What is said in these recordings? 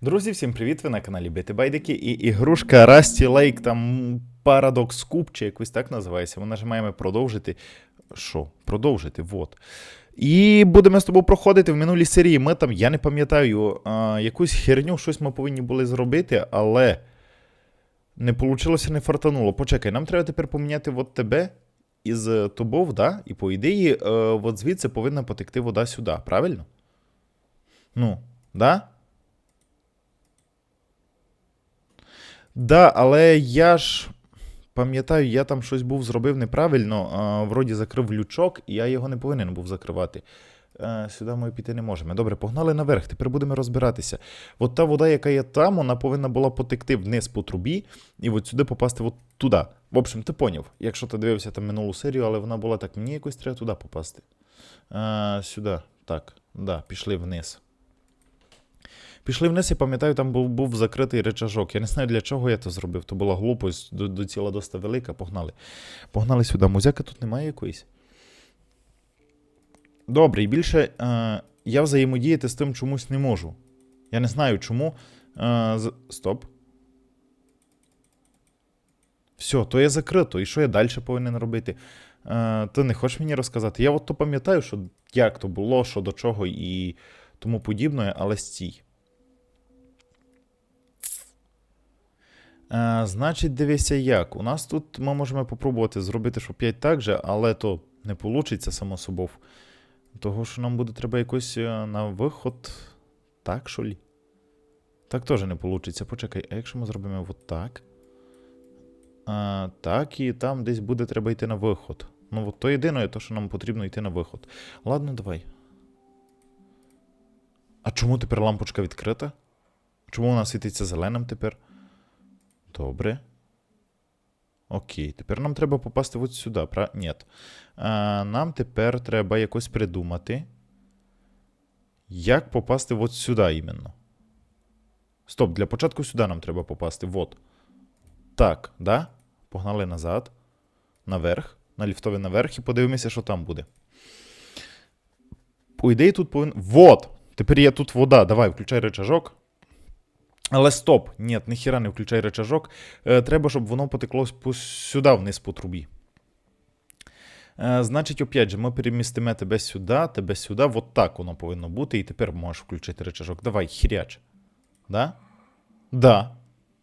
Друзі, всім привіт! Ви на каналі Бити Байдики і ігрушка Rusty Lake, там Paradox Cube, чи якось так називається. Ми нажимаємо продовжити. Що? Продовжити, вот. І будемо з тобою проходити в минулій серії. Ми там, я не пам'ятаю, якусь херню, щось ми повинні були зробити, але не вийшло, не фартануло. Почекай, нам треба тепер поміняти от тебе із тобою, да? І по ідеї, е, от звідси повинна потекти вода сюди, правильно? Ну, да? Да, але я ж пам'ятаю, я там щось був зробив неправильно. Вроді закрив лючок, і я його не повинен був закривати. Е, сюди ми піти не можемо. Добре, погнали наверх. Тепер будемо розбиратися. От та вода, яка є там, вона повинна була потекти вниз по трубі, і от сюди попасти от туди. В общем, ти поняв, якщо ти дивився там минулу серію, але вона була так, мені якось треба туди попасти. Е, сюди. Так, да, пішли вниз. Пішли вниз, я пам'ятаю, там був, був закритий речажок. Я не знаю, для чого я це зробив. То була глупость, до, до ціла доста велика. Погнали. Погнали сюди. Музяка тут немає якоїсь. Добре, і більше е, я взаємодіяти з тим чомусь не можу. Я не знаю чому. Е, з... Стоп. Все, то є закрито. І що я далі повинен робити? Е, ти не хочеш мені розказати? Я от то пам'ятаю, що як то було, що до чого і тому подібне, але стій. Е, значить, дивися як. У нас тут ми можемо попробувати зробити, що 5 так же, але то не вийде, само собою. Того, що нам буде треба якось е, на виход. Так, що лі? Так теж не вийде. Почекай, а якщо ми зробимо от так. А, так, і там десь буде треба йти на виход. Ну, от то єдине, то, що нам потрібно йти на виход. Ладно, давай. А чому тепер лампочка відкрита? Чому вона світиться зеленим тепер? Добре. Окей, тепер нам треба попасти от сюди. Пра... Ні. А, нам тепер треба якось придумати, як попасти от сюди іменно. Стоп, для початку сюди нам треба попасти. Вот. Так, да? Погнали назад. Наверх. На ліфтовий наверх і подивимося, що там буде. По ідеї, тут повинен. Вот! Тепер є тут вода. Давай, включай рычажок. Але стоп, ні, ніхіра не включай рычажок. Е, треба, щоб воно потекло сюди вниз по трубі. Е, значить, опять же, ми перемістимо тебе сюди, тебе сюди. Вот так воно повинно бути. І тепер можеш включити рычажок. Давай, хіряч. Да? Да.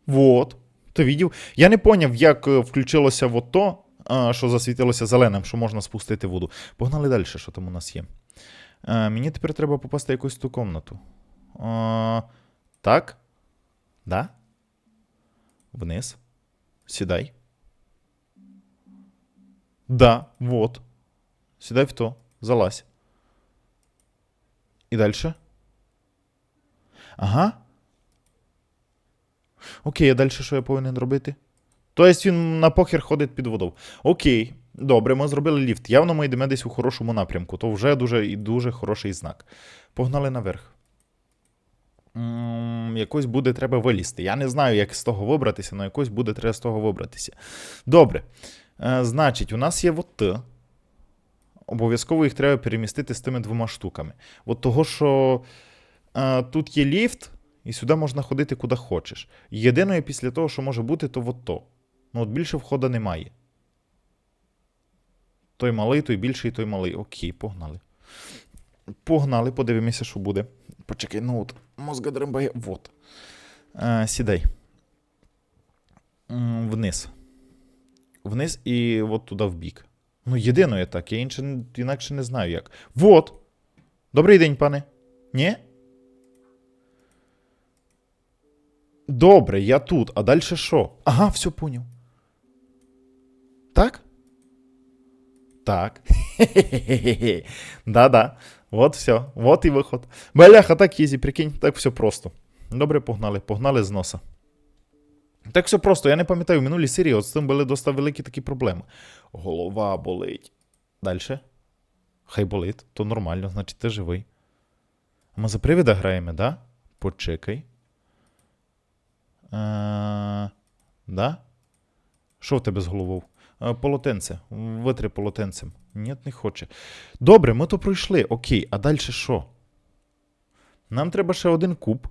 Вот. Ти видів? Я не поняв, як е, включилося вот то, що засвітилося зеленим, що можна спустити воду. Погнали далі, що там у нас є. Мені тепер треба попасти в якусь ту комнату. Так. Да? Вниз. Сідай. Да, вот. Сідай в то. Залазь. І далі. Ага. Окей, а далі що я повинен робити? Тобто він на похер ходить під водою. Окей, добре, ми зробили ліфт. Явно ми йдемо десь у хорошому напрямку, то вже дуже і дуже хороший знак. Погнали наверх. Якось буде треба вилізти. Я не знаю, як з того вибратися, але якось буде треба з того вибратися. Добре. Е, значить, у нас є от Обов'язково їх треба перемістити з тими двома штуками. От того, що е, тут є ліфт, і сюди можна ходити куди хочеш. Єдине після того, що може бути, то от то. Ну, от більше входу немає. Той малий, той більший, той малий. Окей, погнали. Погнали, подивимося, що буде. Почекай, ну от, мозга дрембає. Вот. Е, сідай. Вниз. Вниз і от туди в бік. Ну, єдине так, я інше, інакше не знаю як. Вот. Добрий день, пане. Ні? Добре, я тут. А далі що? Ага, все поняв. Так? Так. Да-да. Вот все. Вот і виход. Бляха, так ізі, прикинь, так все просто. Добре, погнали, погнали з носа. Так все просто, я не пам'ятаю, в минулій серії от з цим були досить великі такі проблеми. Голова болить. Далі. Хай болить, то нормально, значить ти живий. А ми за привіда граємо, да? Почекай. А, да? Що в тебе з головою? А, полотенце. Витри полотенцем. Ні, не хоче. Добре, ми то пройшли. Окей, а далі що? Нам треба ще один куб.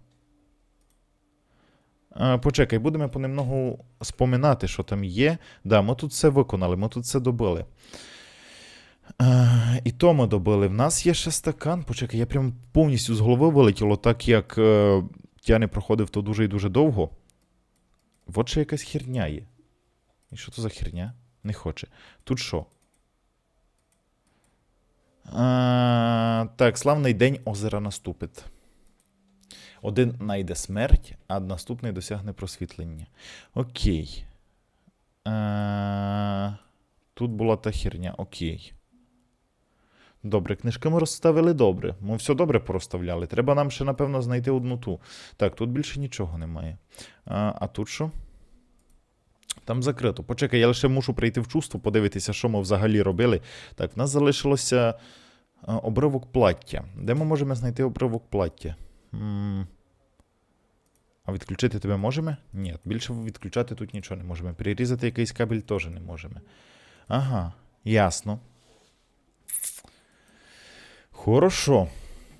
Почекай, будемо понемногу споминати, що там є. Да, ми тут все виконали, ми тут все добили. А, і то ми добили. В нас є ще стакан. Почекай, я прям повністю з голови вилетіло, так як е, я не проходив то дуже і дуже довго. От ще якась херня є. І що то за херня? Не хоче. Тут що? А, так, славний день озера наступить. Один найде смерть, а наступний досягне просвітлення. Окей. А, тут була та херня, окей. Добре, книжки ми розставили добре. Ми все добре порозставляли. Треба нам ще, напевно, знайти одну ту. Так, тут більше нічого немає. А, а тут що? Там закрито. Почекай, я лише мушу прийти в чувство, подивитися, що ми взагалі робили. Так, в нас залишилося обривок плаття. Де ми можемо знайти обривок плаття? А відключити тебе можемо? Ні, більше відключати тут нічого не можемо. Перерізати якийсь кабель теж не можемо. Ага, ясно. Хорошо.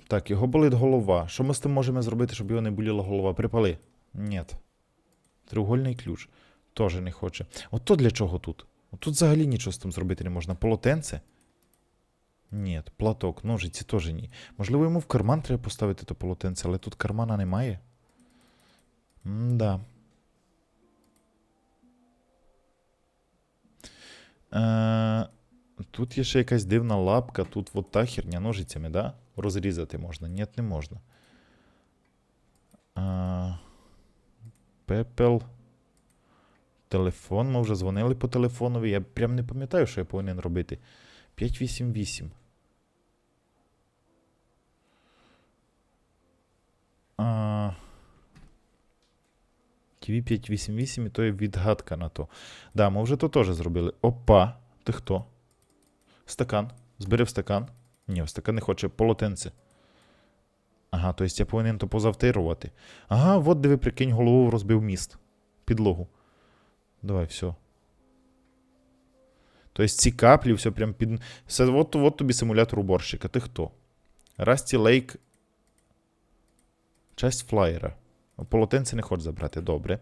Так, його болить голова. Що ми з тим можемо зробити, щоб його не боліла голова? Припали? Ні. Треугольний ключ. Тоже не хоче. От то для чого тут? Тут взагалі нічого з тим зробити не можна. Полотенце? Ні, платок, ножиці теж ні. Можливо, йому в карман треба поставити то полотенце, але тут кармана немає. М-да. Е, тут є ще якась дивна лапка, тут от та херня ножицями, да? Розрізати можна. Ні, не можна. Е, пепел. Телефон. Ми вже дзвонили по телефонові. Я прям не пам'ятаю, що я повинен робити. 588. А... TV 588 і то є відгадка на то. Да, ми вже то теж зробили. Опа, ти хто? Стакан. Зберив стакан. Ні, в стакан не хоче полотенце. Ага, то есть я повинен то позавтирувати. Ага, от диви, прикинь, голову розбив міст. Підлогу. Давай, все. Тобто ці каплі, все прям під. Все, от, от тобі симулятор уборщика. Ти хто? Расті Лейк. Часть флаєра. Полотенце не хочеш забрати, добре.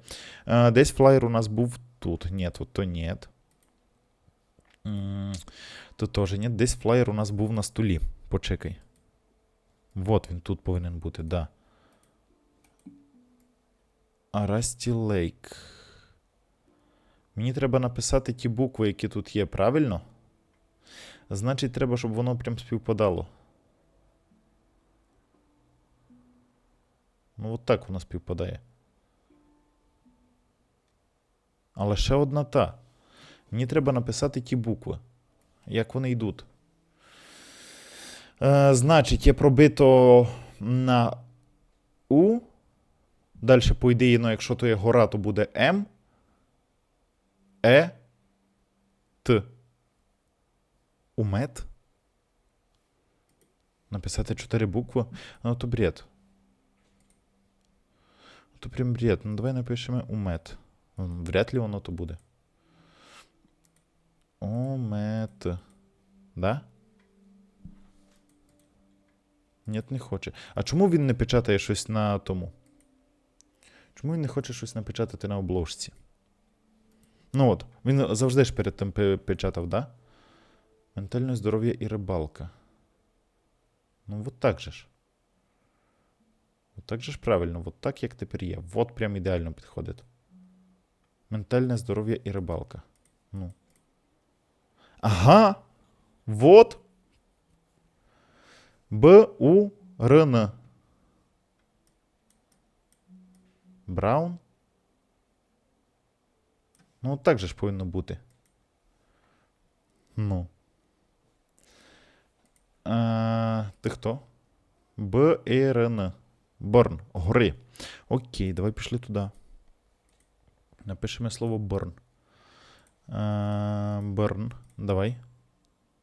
Е, десь флаєр у нас був тут. Ні, тут то ні. Тут теж ні. Десь флаєр у нас був на столі. Почекай. Вот він тут повинен бути, да. Арасті Лейк. Мені треба написати ті букви, які тут є, правильно? Значить, треба, щоб воно прям співпадало. Ну, от так воно співпадає. Але ще одна та. Мені треба написати ті букви. Як вони йдуть. Е, значить, є пробито на У. Далі, по ідеї, ну, якщо то є гора, то буде М. Е. Т. Умет. Написати чотири букви. Ну, то бред. То прям бред. Ну, давай напишемо умет. Вряд ли воно то буде. Умет. Да? Ні, не хоче. А чому він не печатає щось на тому? Чому він не хоче щось напечатати на обложці? Ну от, він завжди ж перед тим печатав, да? Ментальне здоров'я і рибалка. Ну, от так же ж. От так же ж правильно, от так, як тепер є. От прям ідеально підходить. Ментальне здоров'я і рибалка. Ну. Ага! Вот. Б У Р. Браун. Ну, так же ж повинно бути. Ну. А, ти хто? Б Борн. Гори. Окей, давай пішли туди. Напишемо слово Борн. Борн. Давай.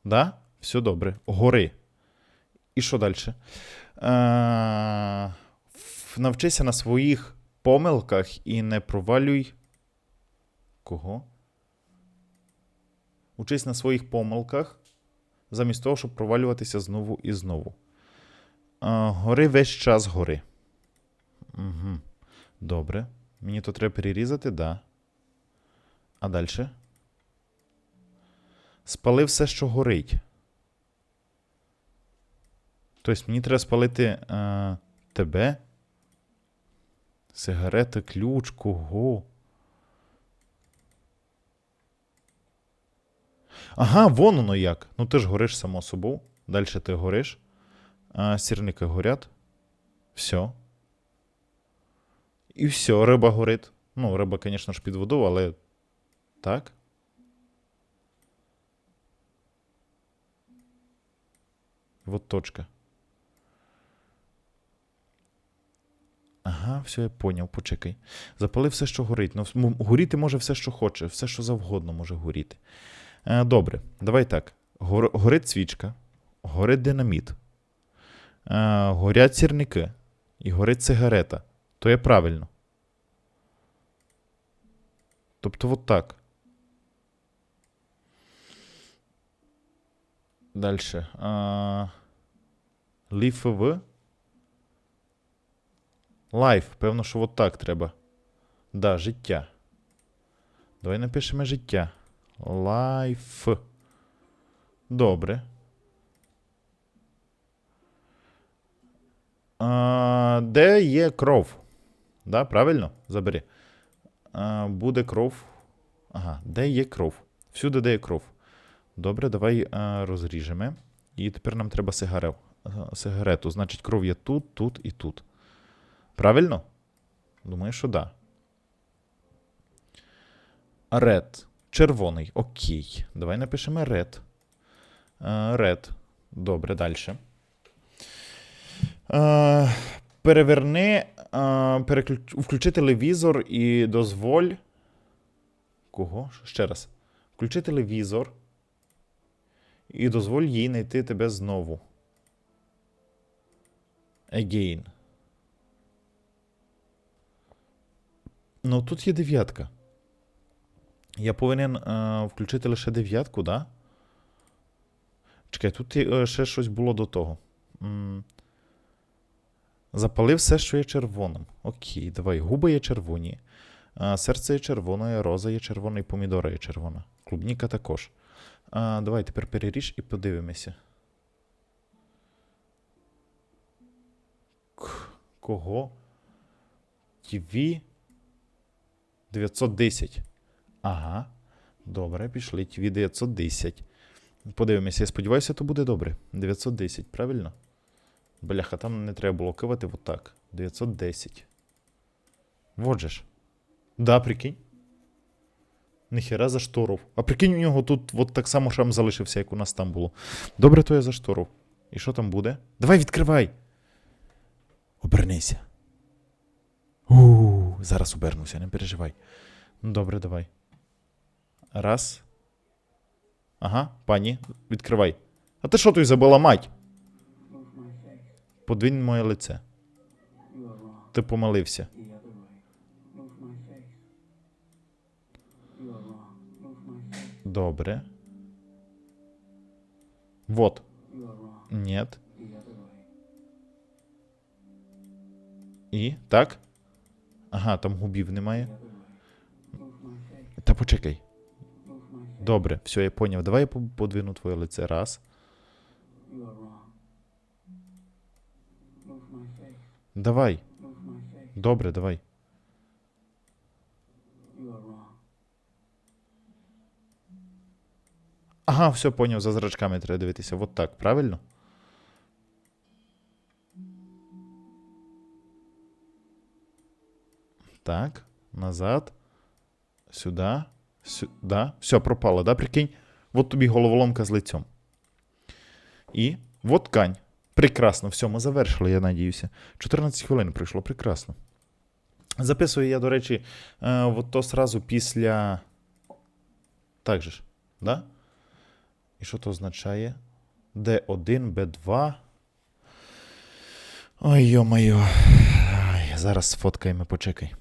Да? Все добре. Гори. І що далі? Навчися на своїх помилках і не провалюй. Кого? Учись на своїх помилках, замість того, щоб провалюватися знову і знову. А, гори весь час гори. Угу. Добре. Мені то треба перерізати, да. А далі? Спали все, що горить. Тобто мені треба спалити е, тебе. Сигарети, ключ, кого? Ага, вон воно як. Ну ти ж гориш само собою. Далі ти гориш. А, сірники горять. Все. І все, риба горить. Ну, риба, звісно ж, під водою, але. Так. Вот точка. Ага, все, я поняв, почекай. Запали все, що горить. Ну, горіти може все, що хоче, все, що завгодно може горіти. Е, добре, давай так. Гор, горить свічка, горить динаміт, е, горять сірники і горить сигарета. То є правильно. Тобто, от так. А, Ліф в. Лайф. Певно, що от так треба. Да, життя. Давай напишемо життя. Лайф. Добре. А, де є кров? Да, правильно? Забери. А, буде кров. Ага, де є кров? Всюди, де є кров. Добре, давай а, розріжемо. І тепер нам треба сигарет, сигарету. Значить, кров є тут, тут і тут. Правильно? Думаю, що да. Red. Червоний. Окей. Давай напишемо red. Е, Red. Добре, далі. Е, переверни. е, переключ... Включи телевізор і дозволь. Кого? Ще раз. Включи телевізор. І дозволь їй знайти тебе знову. Again. Ну, тут є дев'ятка. Я повинен е, включити лише дев'ятку, да? Чекай, тут е, ще щось було до того. М, Запали все, що є червоним. Окей, давай. Губи є червоні. А, серце є червоне, роза є червона і помідора є червона. Клубніка також. А, давай тепер переріж і подивимося. Кого? TV 910. Ага. Добре, пішли. TV 910. Подивимося, я сподіваюся, то буде добре. 910, правильно? Бляха, там не треба було кивати вот так. 910. Вот ж. Да, прикинь. Ніхера зашторов. А прикинь, у нього тут от так само шрам залишився, як у нас там було. Добре, то я зашторов. І що там буде? Давай відкривай. Обернися. У, зараз обернуся, не переживай. Добре, давай. Раз. Ага, пані, відкривай. А ти що тут забула мать? Подвінь моє лице. Ти помилився. Добре. Вот. Нет. І? Так? Ага, там губів немає. Та почекай. Добре, все, я поняв. Давай я по- подвину твоє лице. Раз. Давай. Добре, давай. Ага, все поняв, за зрачками треба дивитися. Вот так, правильно? Так, назад. Сюди. Сюди. Все, пропало, да, прикинь? Вот тобі головоломка з лицем. І вот ткань. Прекрасно, все, ми завершили, я надіюся. 14 хвилин пройшло, прекрасно. Записую я, до речі, е, от то сразу після. Так же ж, да? І що то означає? D1, B2. Ой, йо-моє. Зараз сфоткаємо, почекай.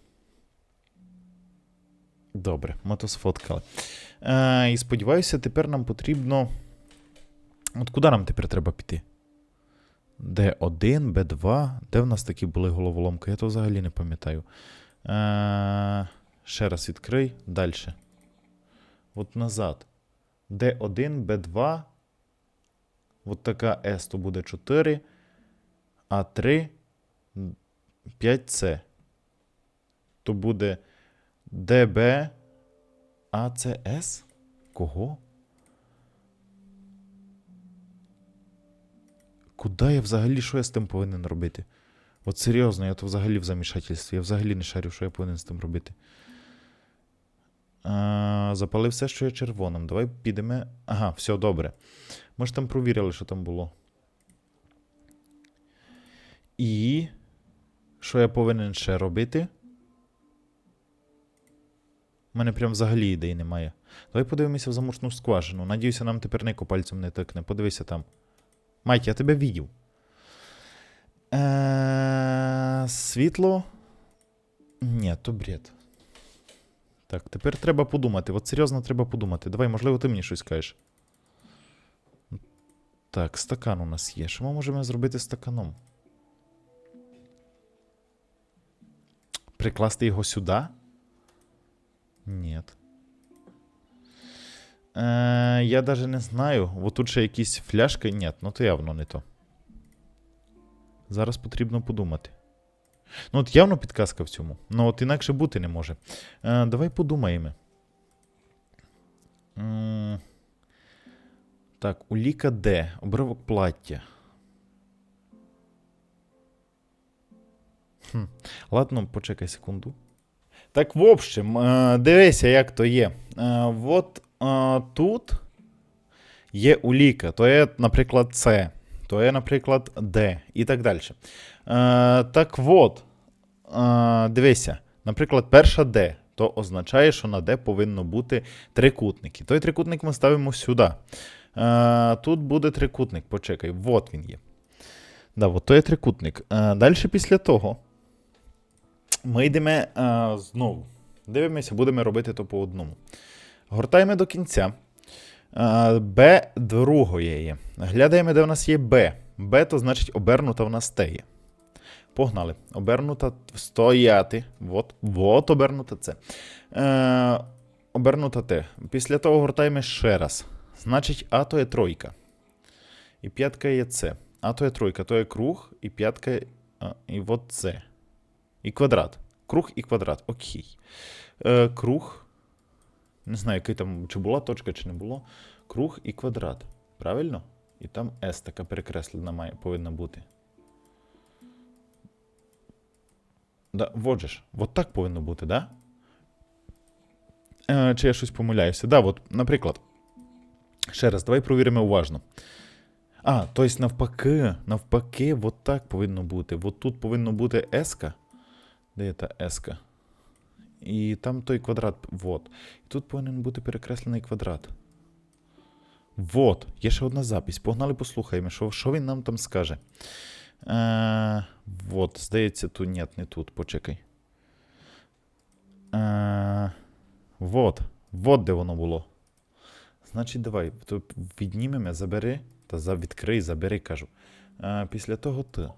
Добре, ми то сфоткали. Е, і сподіваюся, тепер нам потрібно. От куди нам тепер треба піти? D1, B2. Де в нас такі були головоломки? Я то взагалі не пам'ятаю. Е, ще раз відкрий. Далі. От назад. D1, B2. От така S то буде 4. А3. 5C. То буде DB. ACS? Кого? Куди я взагалі, що я з тим повинен робити? От серйозно, я то взагалі в замішательстві. Я взагалі не шарю, що я повинен з тим робити. А, запалив все, що є червоним. Давай підемо. Ага, все добре. Ми ж там провірили, що там було. І. Що я повинен ще робити? У мене прям взагалі ідей немає. Давай подивимося в замочну скважину. Надіюся, нам тепер Нико пальцем не тикне. Подивися там. Майк, я тебе відів. Е, світло. Ні, то бред. Так, тепер треба подумати. От серйозно треба подумати. Давай, можливо, ти мені щось скажеш. Так, стакан у нас є. Що ми можемо зробити стаканом? Прикласти його сюди? Ні. Е, я даже не знаю. Вот тут ще якісь фляшки. Ні, ну то явно не то. Зараз потрібно подумати. Ну, от явно підказка в цьому. Ну, от інакше бути не може. Е, давай подумаємо. М, Так, уліка Д. Обривок плаття. Хм. Ладно, почекай секунду. Так, в общем, е, дивися, як то є. Е, от е, тут є уліка, то є, наприклад, С, то є, наприклад, Д і так далі. Так от, дивися, наприклад, перша Д, то означає, що на Д повинно бути трикутники. Той трикутник ми ставимо сюди. Е, тут буде трикутник, почекай, от він є. Да, от то є трикутник. Е, далі після того. Ми йдемо е, знову. Дивимося, будемо робити то по одному. Гортаємо до кінця. Е, Б другої. Глядаємо, де в нас є Б. Б то значить обернута в нас Т є. Погнали. Обернута стояти. Вот, вот обернута це. Е, обернута Т. Після того гортаємо ще раз. Значить, А то є тройка. І п'ятка є С. А то є тройка, то є круг, і п'ятка. А, і от це. І квадрат. Круг і квадрат. Окей. Е, круг. Не знаю, який там, чи була точка, чи не було. Круг і квадрат. Правильно? І там S така перекреслена має, повинна бути. Да, вот. Вот так повинно бути, да? Е, чи я щось помиляюся? Да, от, наприклад. Ще раз, давай провіримо уважно. А, тобто навпаки, навпаки, от так повинно бути. От тут повинно бути S. Де є та S? І там той квадрат. Вот. І тут повинен бути перекреслений квадрат. Вот. Є ще одна запись. Погнали, послухаємо, що, що він нам там скаже. Е, вот, здається, тут ні, не тут. Почекай. Е, вот. Вот де воно було. Значить, давай, віднімемо, забери. Та за, відкрий, забери, кажу. Е, після того ти.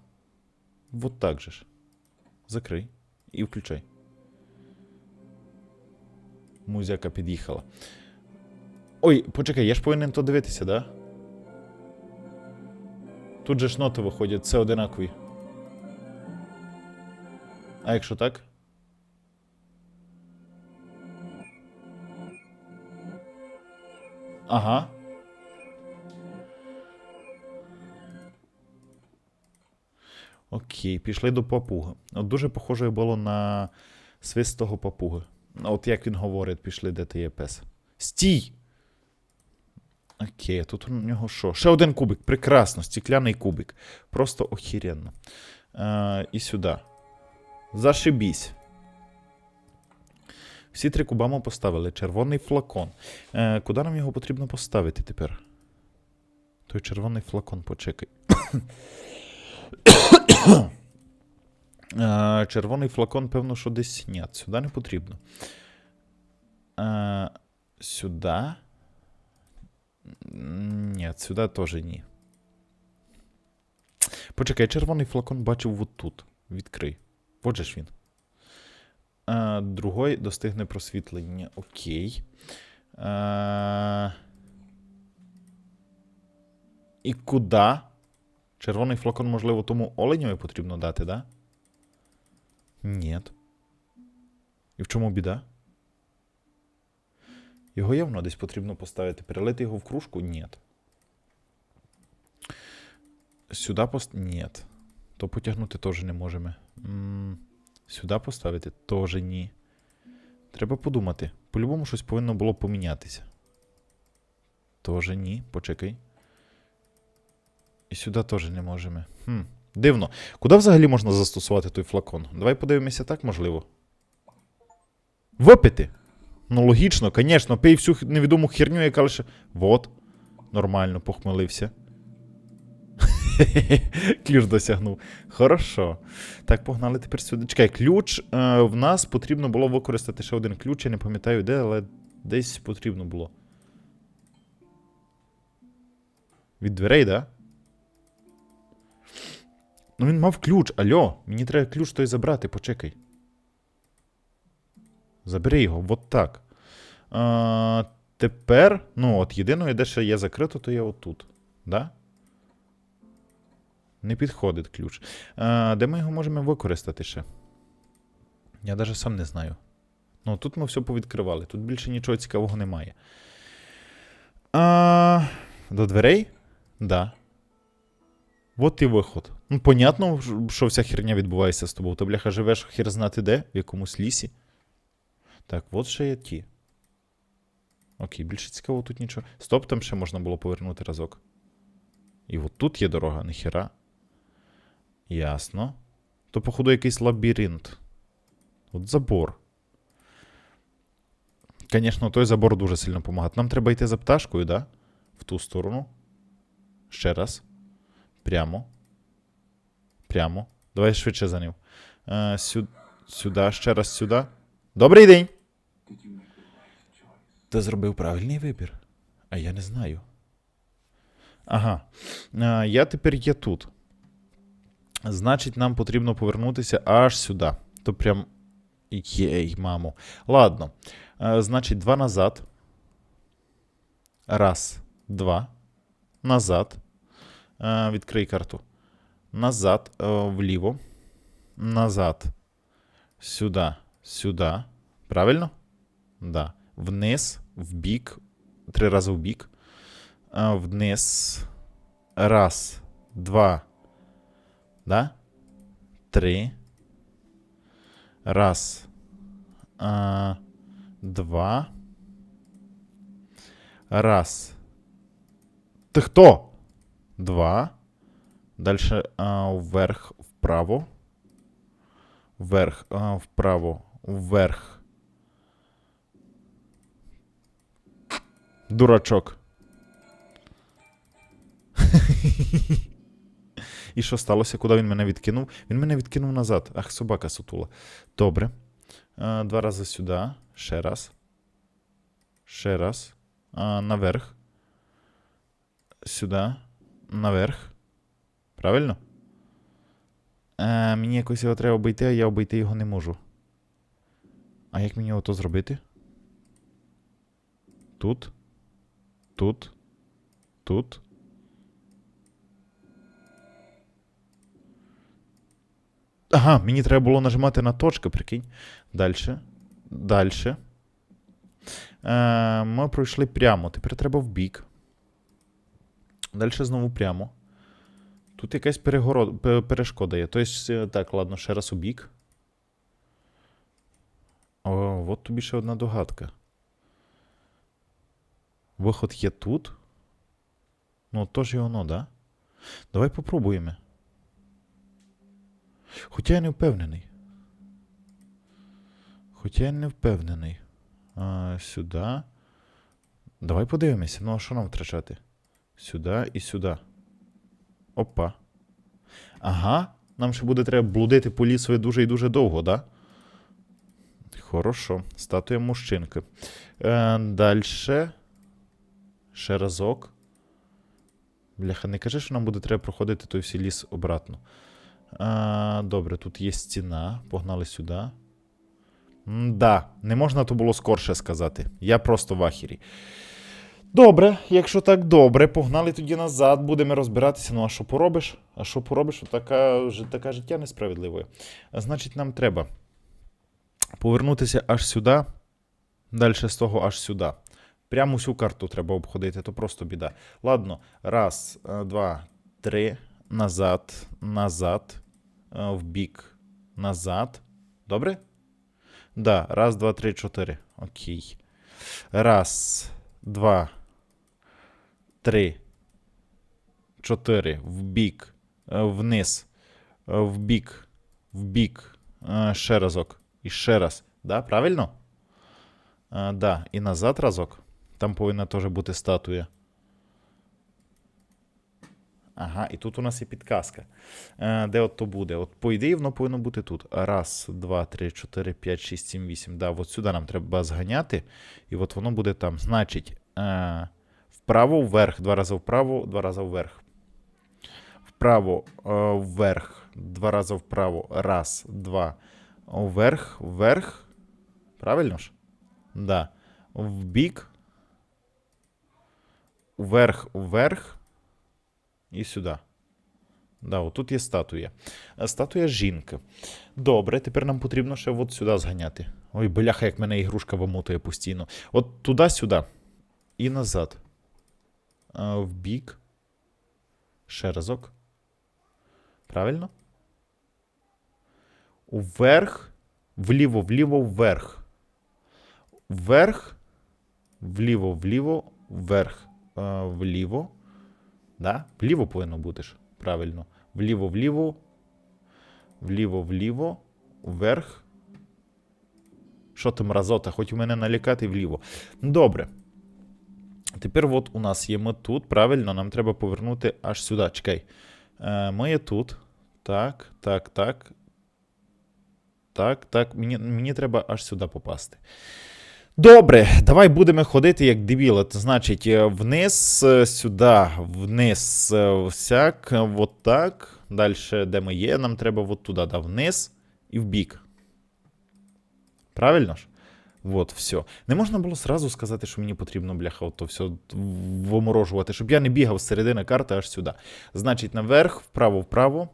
Вот так же ж. Закрий і включай. Музяка під'їхала. Ой, почекай, я ж повинен то дивитися, да? Тут же ж ноти виходять, це одинакові. А якщо так? Ага. Окей, пішли до папуги. От дуже похоже було на свист того. От як він говорить, пішли, де ти є пес. Стій! Окей, а тут у нього що? Ще один кубик. Прекрасно, стекляний кубик. Просто охеренно. Е, і сюди. Зашибісь. Всі три куба ми поставили. Червоний флакон. Е, куди нам його потрібно поставити тепер? Той червоний флакон, почекай. Червоний флакон, певно, що десь. Ні, сюди не потрібно. Сюди. Ні, сюди теж ні. Почекай, червоний флакон бачив от тут. Відкрий. Вот же ж він. Другой достигне просвітлення. Окей. І куди? Червоний флакон, можливо, тому оленєві потрібно дати, да? Ні. І в чому біда? Його явно десь потрібно поставити. Перелити його в кружку? Ні. Сюди пост... Ні. То потягнути теж не можемо. Сюди поставити теж ні. Треба подумати. По-любому щось повинно було помінятися. Теж ні. Почекай. І сюди теж не можемо. Хм. Дивно. Куди взагалі можна застосувати той флакон? Давай подивимося так, можливо. Випити. Ну, логічно, звісно, пий всю невідому херню, яка лише. Вот. Нормально, похмелився. Ключ досягнув. Хорошо. Так, погнали тепер сюди. Чекай, ключ. Е, в нас потрібно було використати ще один ключ. Я не пам'ятаю де, але десь потрібно було. Від дверей, да? Ну він мав ключ. Альо, мені треба ключ той забрати, почекай. Забери його, от так. А, тепер, ну, от єдине, де ще є закрито, то є отут. Да? Не підходить ключ. А, де ми його можемо використати ще? Я навіть сам не знаю. Ну, тут ми все повідкривали. Тут більше нічого цікавого немає. А, до дверей? Да. От і виход. Ну, понятно, що вся херня відбувається з тобою. Ти, бляха, живеш хер знати де, в якомусь лісі. Так, от ще є ті. Окей, більше цікаво тут нічого. Стоп, там ще можна було повернути разок. І от тут є дорога, ніхера. Ясно. То, походу, якийсь лабіринт. От забор. Звісно, той забор дуже сильно допомагає. Нам треба йти за пташкою, да? В ту сторону. Ще раз. Прямо. Прямо. Давай швидше за ним. Е, сю... Сюди, ще раз сюди. Добрий день! Ти зробив правильний вибір. А я не знаю. Ага. А, я тепер є тут. Значить, нам потрібно повернутися аж сюди. То прям. Єй, мамо. Ладно. А, значить, два назад. Раз, два. Назад. А, відкрий карту. Назад, е, вліво. Назад. Сюди. Сюди. Правильно? Да. Вниз, вбік. Три рази вбік. А, вниз. Раз, два. Да? Три. Раз. Два. Раз. Ти хто? Два. Дальше а, вверх, вправо. Вверх, а, вправо, вверх. Дурачок. І що сталося? Куди він мене відкинув? Він мене відкинув назад. Ах, собака сутула. Добре. Два рази сюди. Ще раз. Ще раз. А, наверх. Сюди. Наверх. Правильно? А, мені якось його треба обійти, а я обійти його не можу. А як мені ото зробити? Тут. Тут. Тут. Ага, мені треба було нажимати на точки, прикинь. Дальше. Дальше. Е, ми пройшли прямо. Тепер треба в бік. Далі знову прямо. Тут якась перегород... перешкода є. Тобто, е, так, ладно, ще раз у бік. О, от тобі ще одна догадка. Виход є тут. Ну, то ж і воно, да? Давай попробуємо. Хоча я не впевнений. Хоча я не впевнений. А, сюди. Давай подивимося. Ну, а що нам втрачати? Сюди і сюди. Опа. Ага. Нам ще буде треба блудити по лісові дуже і дуже довго, да? Хорошо. Статуя мужчинки. Е, дальше. Ще разок. Бляха, не кажи, що нам буде треба проходити той всій ліс обратно. А, добре, тут є стіна. Погнали сюди. Да, не можна то було скорше сказати. Я просто в ахірі. Добре, якщо так добре, погнали тоді назад, будемо розбиратися. Ну а що поробиш? А що поробиш? Така, така життя несправедливе. Значить, нам треба повернутися аж сюди, далі з того аж сюди. Прямо всю карту треба обходити, то просто біда. Ладно, раз, е, два, три, назад, назад, е, в бік, назад. Добре? Да, раз, два, три, чотири. Окей. Раз, два, три, чотири. В бік, е, вниз, е, в бік, в бік. Е, Ще разок. І ще раз. Да, правильно? А, да, і назад разок. Там повинна теж бути статуя. Ага, і тут у нас є підказка. Де от то буде? От по ідеї воно повинно бути тут. Раз, два, три, чотири, п'ять, шість, сім, вісім. Да, от сюди нам треба зганяти. І от воно буде там. Значить, вправо, вверх, два рази вправо, два рази вверх. Вправо, е, вверх, два рази вправо. Раз, два. Вверх, вверх. Правильно ж? Да. В бік. Вверх, вверх. І сюди. Да, отут є статуя. Е, Статуя жінки. Добре, тепер нам потрібно ще от сюди зганяти. Ой, бляха, як мене ігрушка вимотує постійно. От туди-сюди. І назад. В бік. Ще разок. Правильно? Вверх. Вліво, вліво, вверх. Вверх. Вліво, вліво, вверх. Вліво. Да? Вліво повинно бути ж. Правильно. Вліво, вліво. Вліво, вліво. Вверх. Що там разота? Хоч у мене налякати вліво. Добре. Тепер от у нас є ми тут. Правильно, нам треба повернути аж сюди. Чекай. Е, ми є тут. Так, так, так. Так, так. Мені, мені треба аж сюди попасти. Добре, давай будемо ходити як дебіли. Значить, е, вниз, е, сюди, вниз, всяк, от так. Далі, де ми є, нам треба от туди, да, вниз і в бік. Правильно ж? От, все. Не можна було сразу сказати, що мені потрібно, бляха, ото все виморожувати, щоб я не бігав з середини карти аж сюди. Значить, наверх, вправо, вправо.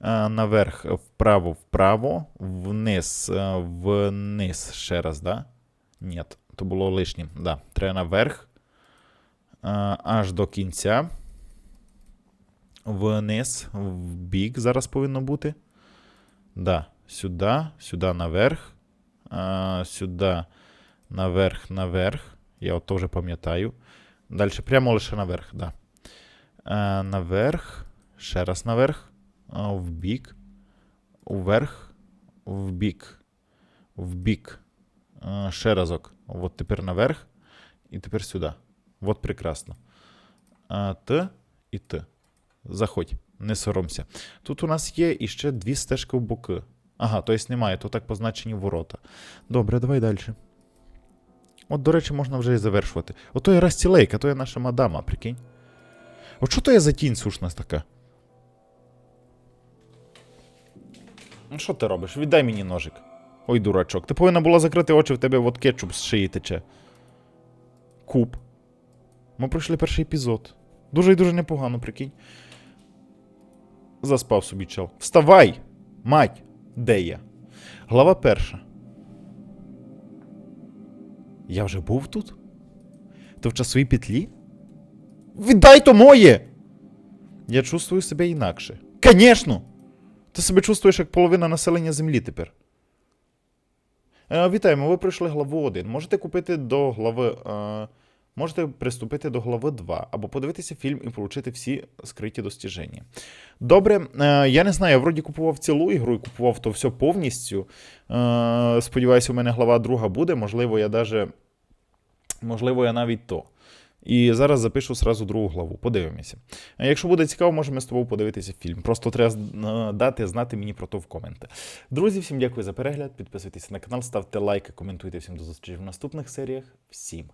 е, Наверх, вправо, вправо, вниз, е, вниз, ще раз, да? Ні, то було лишнім. Да. Треба наверх. Аж до кінця. Вниз, в бік зараз повинно бути. Да. Сюди, сюди наверх. А, сюди наверх, наверх. Я от теж пам'ятаю. Далі прямо лише наверх, да. А, наверх. Ще раз наверх. А, в бік. Вверх. В бік. В бік. Е, Ще разок. От тепер наверх. І тепер сюди. От прекрасно. А, Т і Т. Заходь, не соромся. Тут у нас є іще дві стежки в боки. Ага, тобто немає, то так позначені ворота. Добре, давай далі. От, до речі, можна вже і завершувати. Ото є Растілейка, то є наша мадама, прикинь. От що то є за тінь сушна така? Ну, що ти робиш? Віддай мені ножик. Ой, дурачок. Ти повинна була закрити очі, в тебе от кетчуп з шиї тече. Куб. Ми пройшли перший епізод. Дуже і дуже непогано, прикинь. Заспав собі чел. Вставай! Мать! Де я? Глава перша. Я вже був тут? Ти в часовій петлі? Віддай то моє! Я чувствую себе інакше. Конечно! Ти себе чувствуєш як половина населення землі тепер. Е, Вітаємо, ви пройшли главу 1. Можете купити до глави. Можете приступити до глави 2 або подивитися фільм і отримати всі скриті достіження. Добре, е, я не знаю, я вроді купував цілу ігру і купував то все повністю. Е, сподіваюся, у мене глава 2 буде. Можливо, я даже. Можливо, я навіть то. І зараз запишу сразу другу главу. Подивимося. Якщо буде цікаво, можемо з тобою подивитися фільм. Просто треба е, дати знати мені про то в коменти. Друзі, всім дякую за перегляд. Підписуйтесь на канал, ставте лайки, коментуйте всім до зустрічі в наступних серіях. Всім